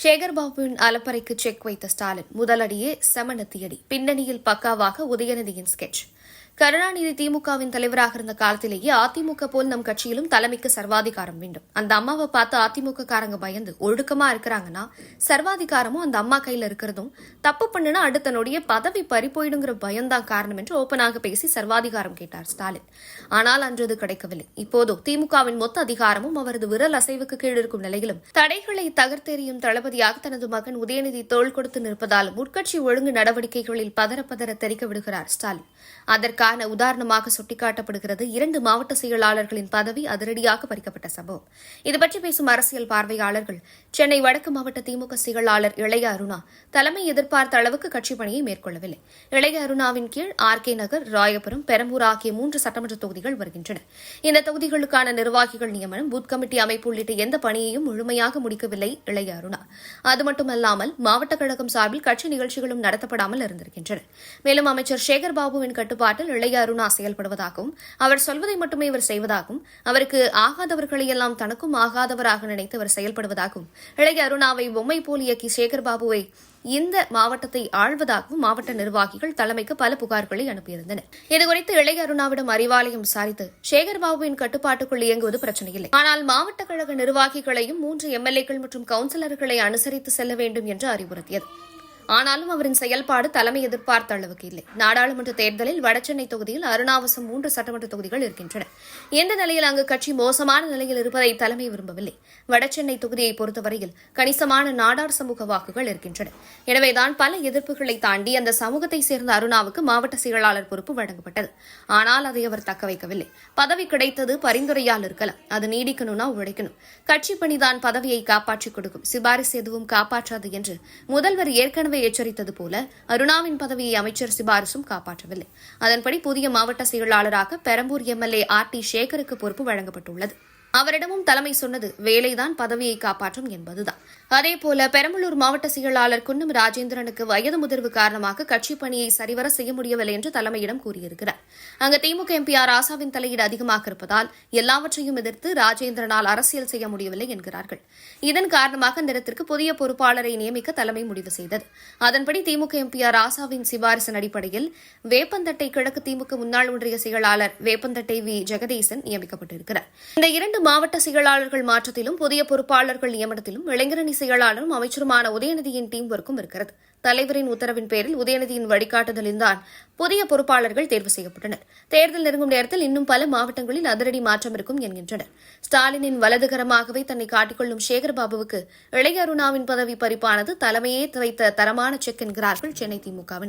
சேகர்பாபுவின் அலப்பறைக்கு check வைத்த ஸ்டாலின் முதலடியே செமனத்தியடி பின்னணியில் பக்காவாக உதயநிதியின் ஸ்கெட்ச் கருணாநிதி திமுகவின் தலைவராக இருந்த காலத்திலேயே அதிமுக போல் நம் கட்சியிலும் தலைமைக்கு சர்வாதிகாரம் வேண்டும். அந்த அம்மாவை பார்த்து அதிமுக காரங்க பயந்து ஒழுக்கமா இருக்கிறாங்கன்னா சர்வாதிகாரமும் அந்த அம்மா கையில இருக்கிறதும் தப்பு பண்ணுனா அடுத்த நொடிய பதவி பறிப்போயிடுங்கிற பயம்தான் காரணம் என்று ஓபனாக பேசி சர்வாதிகாரம் கேட்டார் ஸ்டாலின். ஆனால் அன்று அது கிடைக்கவில்லை. இப்போதோ திமுகவின் மொத்த அதிகாரமும் அவரது விரல் அசைவுக்கு கீழ் இருக்கும் நிலையிலும் தடைகளை தகர்த்தெறியும் தளபதியாக தனது மகன் உதயநிதி தோள் கொடுத்து நிற்பதாலும் உட்கட்சி ஒழுங்கு நடவடிக்கைகளில் பதற பதற தெரிக்க விடுகிறார் ஸ்டாலின். அதற்கான உதாரணமாக சுட்டிக்காட்டப்படுகிறது. இரண்டு மாவட்ட செயலாளர்களின் பதவி அதிரடியாக பறிக்கப்பட்ட சம்பவம். இதுபற்றி பேசும் அரசியல் பார்வையாளர்கள் சென்னை வடக்கு மாவட்ட திமுக செயலாளர் இளைய அருணா தலைமை எதிர்பார்த்த அளவுக்கு கட்சி பணியை மேற்கொள்ளவில்லை. இளைய அருணாவின் கீழ் ஆர் கே நகர் ராயபுரம் பெரம்பூர் ஆகிய மூன்று சட்டமன்ற தொகுதிகள் வருகின்றன. இந்த தொகுதிகளுக்கான நிர்வாகிகள் நியமனம் பூத் கமிட்டி அமைப்பு உள்ளிட்ட எந்த பணியையும் முழுமையாக முடிக்கவில்லை இளைய அருணா. அது மட்டுமல்லாமல் மாவட்ட கழகம் சார்பில் கட்சி நிகழ்ச்சிகளும் நடத்தப்படாமல் இருந்திருக்கின்றன. மேலும் அமைச்சர் சேகர்பாபுவின் கட்டுப்பாடு கட்டுப்பாட்டில் இளைய அருணா செயல்படுவதாகவும் அவர் சொல்வதை மட்டுமே இவர் செய்வதாகவும் அவருக்கு ஆகாதவர்களையெல்லாம் தனக்கும் ஆகாதவராக நினைத்து அவர் செயல்படுவதாகவும் இளைய அருணாவை பொம்மை போல் இயக்கி சேகர்பாபுவை இந்த மாவட்டத்தை ஆழ்வதாகவும் மாவட்ட நிர்வாகிகள் தலைமைக்கு பல புகார்களை அனுப்பியிருந்தனர். இதுகுறித்து இளைய அருணாவிடம் அறிவாலயம் விசாரித்து சேகர்பாபுவின் கட்டுப்பாட்டுக்குள் இயங்குவது பிரச்சனையில்லை. ஆனால் மாவட்ட கழக நிர்வாகிகளையும் மூன்று எம்எல்ஏக்கள் மற்றும் கவுன்சிலர்களை அனுசரித்து செல்ல வேண்டும் என்று அறிவுறுத்தியது. ஆனாலும் அவரின் செயல்பாடு தலைமை எதிர்பார்த்த அளவுக்கு இல்லை. நாடாளுமன்ற தேர்தலில் வடசென்னை தொகுதியில் அருணாவசம் மூன்று சட்டமன்ற தொகுதிகள் இருக்கின்றன. இந்த நிலையில் அங்கு கட்சி மோசமான நிலையில் இருப்பதை தலைமை விரும்பவில்லை. வடசென்னை தொகுதியை பொறுத்தவரையில் கணிசமான நாடார் சமூக வாக்குகள் இருக்கின்றன. எனவேதான் பல எதிர்ப்புகளை தாண்டி அந்த சமூகத்தை சேர்ந்த அருணாவுக்கு மாவட்ட செயலாளர் பொறுப்பு வழங்கப்பட்டது. ஆனால் அதை அவர் தக்க வைக்கவில்லை. பதவி கிடைத்தது பரிந்துரையால் இருக்கலாம். அது நீடிக்கணும்னா உழைக்கணும். கட்சி பணிதான் பதவியை காப்பாற்றிக் கொடுக்கும். சிபாரிசு எதுவும் காப்பாற்றாது என்று முதல்வர் ஏற்கனவே எச்சரித்தது போல அருணாவின் பதவியை அமைச்சர் சிபாரிசும் காப்பாற்றவில்லை. அதன்படி புதிய மாவட்ட செயலாளராக பெரம்பூர் எம்எல்ஏ ஆர் டி சேகருக்கு பொறுப்பு வழங்கப்பட்டுள்ளது. அவரிடமும் தலைமை சொன்னது வேலைதான் பதவியை காப்பாற்றும் என்பதுதான். அதேபோல பெரம்பலூர் மாவட்ட செயலாளர் குன்னம் ராஜேந்திரனுக்கு வயது முதிர்வு காரணமாக கட்சி பணியை சரிவர செய்ய முடியவில்லை என்று தலைமையிடம் கூறியிருக்கிறார். அங்கு திமுக எம்பி ஆர் ராசாவின் தலையீடு அதிகமாக இருப்பதால் எல்லாவற்றையும் எதிர்த்து ராஜேந்திரனால் அரசியல் செய்ய முடியவில்லை என்கிறார்கள். இதன் காரணமாக இந்த இடத்திற்கு புதிய பொறுப்பாளரை நியமிக்க தலைமை முடிவு செய்தது. அதன்படி திமுக எம்பி ஆர் ராசாவின் சிபாரிசின் அடிப்படையில் வேப்பந்தட்டை கிழக்கு திமுக முன்னாள் ஒன்றிய செயலாளர் வேப்பந்தட்டை வி. ஜெகதீசன் நியமிக்கப்பட்டிருக்கிறார். இந்த இரண்டு மாவட்ட செயலாளர்கள் மாற்றத்திலும் புதிய பொறுப்பாளர்கள் நியமனத்திலும் இளைஞரணி செயலாளரும் அமைச்சருமான உதயநிதியின் டீம் ஒர்க்கும் இருக்கிறது. தலைவரின் உத்தரவின் பேரில் உதயநிதியின் வழிகாட்டுதலில்தான் புதிய பொறுப்பாளர்கள் தேர்வு செய்யப்பட்டனர். தேர்தல் நெருங்கும் நேரத்தில் இன்னும் பல மாவட்டங்களில் அதிரடி மாற்றம் இருக்கும் என்கின்றனர். ஸ்டாலினின் வலதுகரமாகவே தன்னை காட்டிக்கொள்ளும் சேகர்பாபுவுக்கு இளைய அருணாவின் பதவி பறிப்பானது தலைமையே வைத்த தரமான செக் என்கிறார்கள் சென்னை திமுகவினர்.